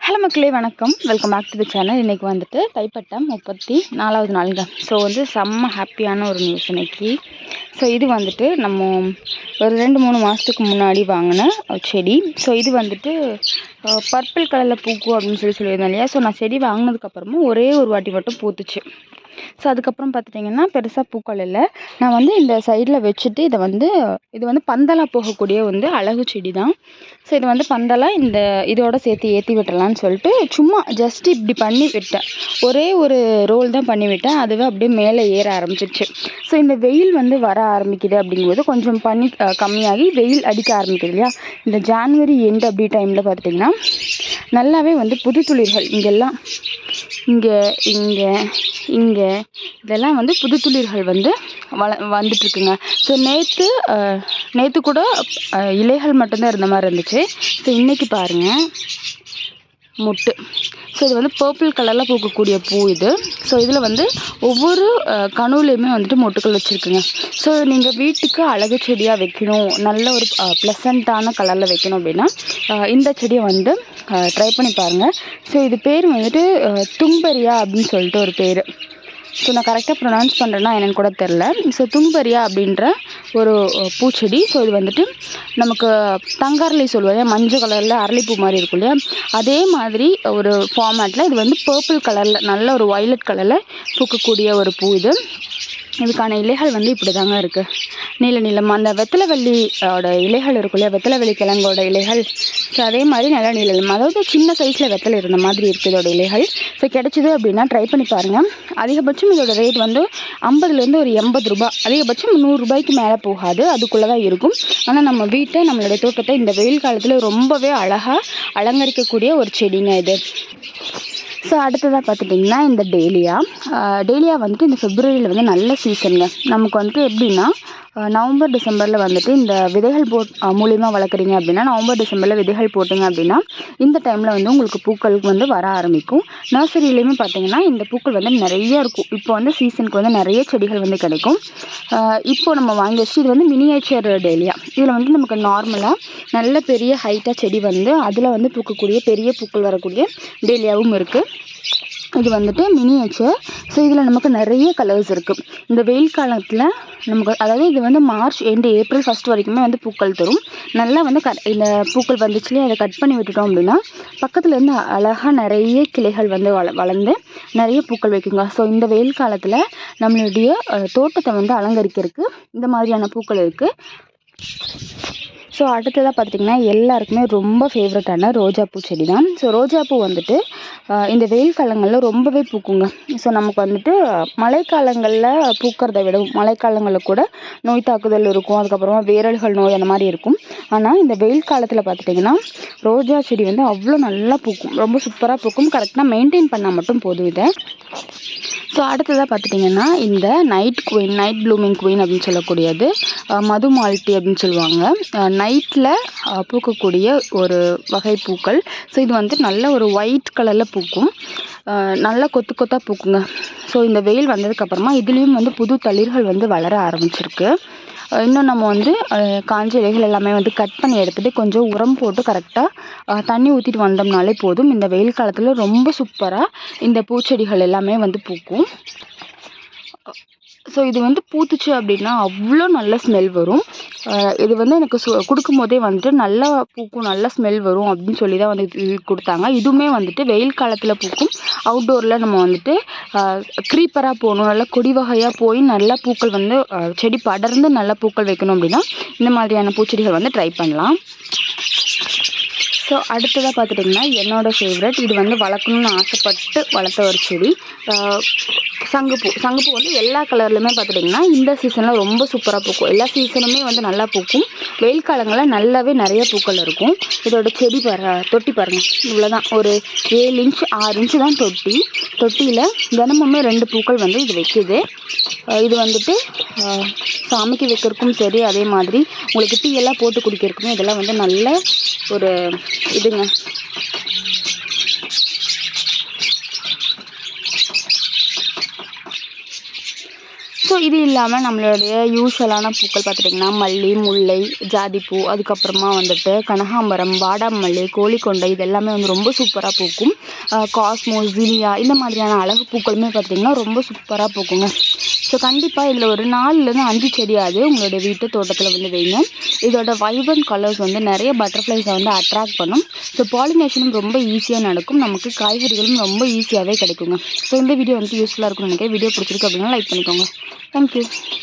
Hello மக்களே வணக்கம். Welcome back to the channel இன்றைக்கி வந்துட்டு தைப்பட்டம் முப்பத்தி நாலாவது நாளுங்க. ஸோ வந்து செம்ம ஹாப்பியான ஒரு நியூஸ் இன்னைக்கு. ஸோ இது வந்துட்டு நம்ம ஒரு ரெண்டு மூணு மாதத்துக்கு முன்னாடி வாங்கின செடி. ஸோ இது வந்துட்டு பர்பிள் கலரில் பூக்கும் அப்படின்னு சொல்லி சொல்லியிருந்தேன் இல்லையா? ஸோ நான் செடி வாங்கினதுக்கப்புறமும் ஒரே ஒரு வாட்டி மட்டும் பூத்துச்சு. ஸோ அதுக்கப்புறம் பார்த்துட்டிங்கன்னா பெருசாக பூக்கள் இல்லை. நான் வந்து இந்த சைடில் வச்சுட்டு இதை வந்து இது வந்து பந்தலாக போகக்கூடிய வந்து அழகு செடி தான் ஸோ இது வந்து பந்தலாக இந்த இதோட சேர்த்து ஏற்றி விட்டுறலான்னு சொல்லிட்டு சும்மா ஜஸ்ட் இப்படி பண்ணி விட்டேன். ஒரே ஒரு ரோல் தான் பண்ணி விட்டேன். அதுவே அப்படியே மேலே ஏற ஆரம்பிச்சிருச்சு. ஸோ இந்த வெயில் வந்து வர ஆரம்பிக்குது அப்படிங்கும்போது கொஞ்சம் பண்ணி கம்மியாகி வெயில் அடிக்க ஆரம்பிக்குது இல்லையா? இந்த ஜான்வரி எண்டு அப்படி டைமில் பார்த்துட்டிங்கன்னா நல்லாவே வந்து புது துளிர்கள் இங்கெல்லாம் இங்கே இங்கே இங்கே. இதெல்லாம் வந்து புது துளிர்கள் வந்து வள வந்துட்டுருக்குங்க. ஸோ நேற்று நேற்று கூட இலைகள் மட்டும்தான் இருந்த மாதிரி இருந்துச்சு. ஸோ இன்றைக்கி பாருங்கள் முட்டு. ஸோ இது வந்து பர்பிள் கலரில் பூக்கக்கூடிய பூ இது. ஸோ இதில் வந்து ஒவ்வொரு கணுவிலையுமே வந்துட்டு மொட்டுக்கள் வச்சுருக்குங்க. ஸோ நீங்கள் வீட்டுக்கு அழகு செடியாக வைக்கணும் நல்ல ஒரு ப்ளசண்ட்டான கலரில் வைக்கணும் அப்படின்னா இந்த செடியை வந்து ட்ரை பண்ணி பாருங்கள் ஸோ இது பேர் வந்துட்டு தும்பரியா அப்படின்னு சொல்லிட்டு ஒரு பேர். ஸோ நான் கரெக்டாக ப்ரொனவுன்ஸ் பண்ணுறேன்னா என்னென்னு கூட தெரில ஸோ தும்பரியா அப்படின்ற ஒரு பூச்செடி. ஸோ இது வந்துட்டு நமக்கு தங்காரலி சொல்லுவோம் இல்லையா? மஞ்சள் கலரில் அரளிப்பூ மாதிரி இருக்கும் இல்லையா? அதே மாதிரி ஒரு ஃபார்மேட்டில் இது வந்து பர்பிள் கலரில் நல்ல ஒரு வயலட் கலரில் பூக்கக்கூடிய ஒரு பூ இது. இதுக்கான இலைகள் வந்து இப்படி தாங்க இருக்குது நீல நீளம் அந்த வெத்தலைவள்ளியோட இலைகள் இருக்கும் இல்லையா வெத்தலைவள்ளி கிழங்கோட இலைகள். ஸோ அதே மாதிரி நல்லா நீல நீளம் அதாவது சின்ன சைஸில் வெத்தலை இருந்த மாதிரி இருக்குது இதோட இலைகள். ஸோ கிடச்சிது அப்படின்னா ட்ரை பண்ணி பாருங்கள் அதிகபட்சம் இதோட ரேட் வந்து ஐம்பதுலேருந்து ஒரு எண்பது ரூபா. அதிகபட்சம் நூறுரூபாய்க்கு மேலே போகாது அதுக்குள்ளே தான் இருக்கும். ஆனால் நம்ம வீட்டை நம்மளுடைய தோட்டத்தை இந்த வெயில் காலத்தில் ரொம்பவே அழகாக அலங்கரிக்கக்கூடிய ஒரு செடிங்க இது. ஸோ அடுத்ததாக பார்த்துட்டிங்கன்னா இந்த டேலியா. டேலியா வந்துட்டு இந்த ஃபிப்ரவரியில் வந்து நல்ல சீசனுங்க நமக்கு வந்துட்டு எப்படின்னா நவம்பர் டிசம்பரில் வந்துட்டு இந்த விதைகள் போட் மூலியமாக வளர்க்குறீங்க அப்படின்னா நவம்பர் டிசம்பரில் விதைகள் போட்டிங்க அப்படின்னா இந்த டைமில் வந்து உங்களுக்கு பூக்கள் வந்து வர ஆரம்பிக்கும். நர்சரியிலையுமே பார்த்தீங்கன்னா இந்த பூக்கள் வந்து நிறைய இருக்கும். இப்போ வந்து சீசனுக்கு வந்து நிறைய செடிகள் வந்து கிடைக்கும். இப்போ நம்ம வாங்கி வச்சு இது வந்து மினியேச்சர் டேலியா இதில் வந்து நமக்கு நார்மலாக நல்ல பெரிய ஹைட்டாக செடி வந்து அதில் வந்து பூக்கக்கூடிய பெரிய பூக்கள் வரக்கூடிய டேலியாவும் இருக்குது இது வந்துட்டு மினியேச்சர் ஸோ இதில் நமக்கு நிறைய கலர்ஸ் இருக்குது இந்த வெயில் காலத்தில் நமக்கு அதாவது இது வந்து மார்ச் எண்டு ஏப்ரல் ஃபஸ்ட் வரைக்குமே வந்து பூக்கள் தரும். நல்லா வந்து க இந்த பூக்கள் வந்துச்சுலேயே அதை கட் பண்ணி விட்டுட்டோம் அப்படின்னா பக்கத்தில் இருந்து அழகாக நிறைய கிளைகள் வந்து வள வளர்ந்து நிறைய பூக்கள் வைக்குங்க. ஸோ இந்த வெயில் காலத்தில் நம்மளுடைய தோட்டத்தை வந்து அலங்கரிக்கிறதுக்கு இந்த மாதிரியான பூக்கள் இருக்குது ஸோ அடுத்ததாக பார்த்துட்டிங்கன்னா எல்லாருக்குமே ரொம்ப ஃபேவரட்டான ரோஜாப்பூ செடி தான் ஸோ ரோஜாப்பூ வந்துட்டு இந்த வெயில் காலங்களில் ரொம்பவே பூக்குங்க. ஸோ நமக்கு வந்துட்டு மழைக்காலங்களில் பூக்கிறத விட மழைக்காலங்களில் கூட நோய் தாக்குதல் இருக்கும். அதுக்கப்புறமா வேரல்கள் நோய் அந்த மாதிரி இருக்கும். ஆனால் இந்த வெயில் காலத்தில் பார்த்துட்டிங்கன்னா ரோஜா செடி வந்து அவ்வளோ நல்லா பூக்கும். ரொம்ப சூப்பராக பூக்கும். கரெக்டாக மெயின்டைன் பண்ணால் மட்டும் போதும் இதை. ஸோ அடுத்ததாக பார்த்துட்டிங்கன்னா இந்த night queen night blooming queen அப்படின்னு சொல்லக்கூடியது மது மால்ட்டி அப்படின்னு சொல்லுவாங்க. நைட்டில் பூக்கக்கூடிய ஒரு வகை பூக்கள். ஸோ இது வந்து நல்ல ஒரு ஒயிட் கலரில் பூக்கும். நல்லா கொத்து கொத்தாக பூக்குங்க. ஸோ இந்த வெயில் வந்ததுக்கப்புறமா இதுலேயும் வந்து புது தளிர்கள் வந்து வளர ஆரம்பிச்சிருக்கு. இன்னும் நம்ம வந்து காஞ்ச இலைகள் எல்லாமே வந்து கட் பண்ணி எடுத்துகிட்டு கொஞ்சம் உரம் போட்டு கரெக்டாக தண்ணி ஊற்றிட்டு வந்தோம்னாலே போதும். இந்த வெயில் காலத்தில் ரொம்ப சூப்பராக இந்த பூச்செடிகள் எல்லாமே வந்து பூக்கும். ஸோ இது வந்து பூத்துச்சு அப்படின்னா அவ்வளோ நல்ல ஸ்மெல் வரும். இது வந்து எனக்கு சு கொடுக்கும் போதே வந்துட்டு நல்லா பூக்கும் நல்ல ஸ்மெல் வரும் அப்படின்னு சொல்லி தான் வந்து இது கொடுத்தாங்க. இதுவுமே வந்துட்டு வெயில் காலத்தில் பூக்கும். அவுட்டோரில் நம்ம வந்துட்டு க்ரீப்பராக போகணும் நல்லா கொடி வகையாக போய் நல்லா பூக்கள் வந்து செடி படர்ந்து நல்ல பூக்கள் வைக்கணும் அப்படின்னா இந்த மாதிரியான பூச்செடிகள் வந்து ட்ரை பண்ணலாம். ஸோ அடுத்ததாக பார்த்துட்டிங்கன்னா என்னோடய ஃபேவரட் இது வந்து வளர்க்கணும்னு ஆசைப்பட்டு வளர்த்த ஒரு செடி. சங்குப்பூ. சங்குப்பூ வந்து எல்லா கலர்லையுமே பார்த்துட்டிங்கன்னா இந்த சீசனில் ரொம்ப சூப்பராக பூக்கும். எல்லா சீசனுமே வந்து நல்லா பூக்கும். வெயில் காலங்களில் நல்லாவே நிறைய பூக்கள் இருக்கும். இதோட செடி பாரு தொட்டி பாருங்கள் இவ்வளோதான் ஒரு ஏழு இன்ச் ஆறு இன்ச்சு தான் தொட்டி. தொட்டியில் தினமுமே ரெண்டு பூக்கள் வந்து இது வைக்குது. இது வந்துட்டு சாமிக்கு வைக்கிறதுக்கும் சரி அதே மாதிரி உங்களுக்கு டீ எல்லாம் போட்டு குடிக்கிறதுக்குமே இதெல்லாம் வந்து நல்ல ஒரு இதுங்க ஸோ இது இல்லாமல் நம்மளுடைய யூஸ்வலான பூக்கள் பார்த்துட்டிங்கன்னா மல்லி முல்லை ஜாதிப்பூ அதுக்கப்புறமா வந்துட்டு கனகாம்பரம் வாடாமல்லி கோழிக்கொண்டை இது எல்லாமே வந்து ரொம்ப சூப்பராக பூக்கும். காஸ்மோ ஜீனியா இந்த மாதிரியான அழகு பூக்களுமே பார்த்திங்கன்னா ரொம்ப சூப்பராக பூக்குங்க. ஸோ கண்டிப்பாக இதில் ஒரு நாலுலேருந்து அஞ்சு செடியாவது உங்களுடைய வீட்டு தோட்டத்தில் வந்து வைங்க. இதோட வைப்ரண்ட் கலர்ஸ் வந்து நிறைய பட்டர்ஃப்ளைஸை வந்து அட்ராக்ட் பண்ணும். ஸோ பாலினேஷனும் ரொம்ப ஈஸியாக நடக்கும். நமக்கு காய்கறிகளும் ரொம்ப ஈஸியாகவே கிடைக்குங்க. ஸோ இந்த வீடியோ வந்து யூஸ்ஃபுல்லாக இருக்கும்னு நினைக்கிறேன். வீடியோ பிடிச்சிருக்கு அப்படின்னா லைக் பண்ணிக்கோங்க. தேங்க்யூ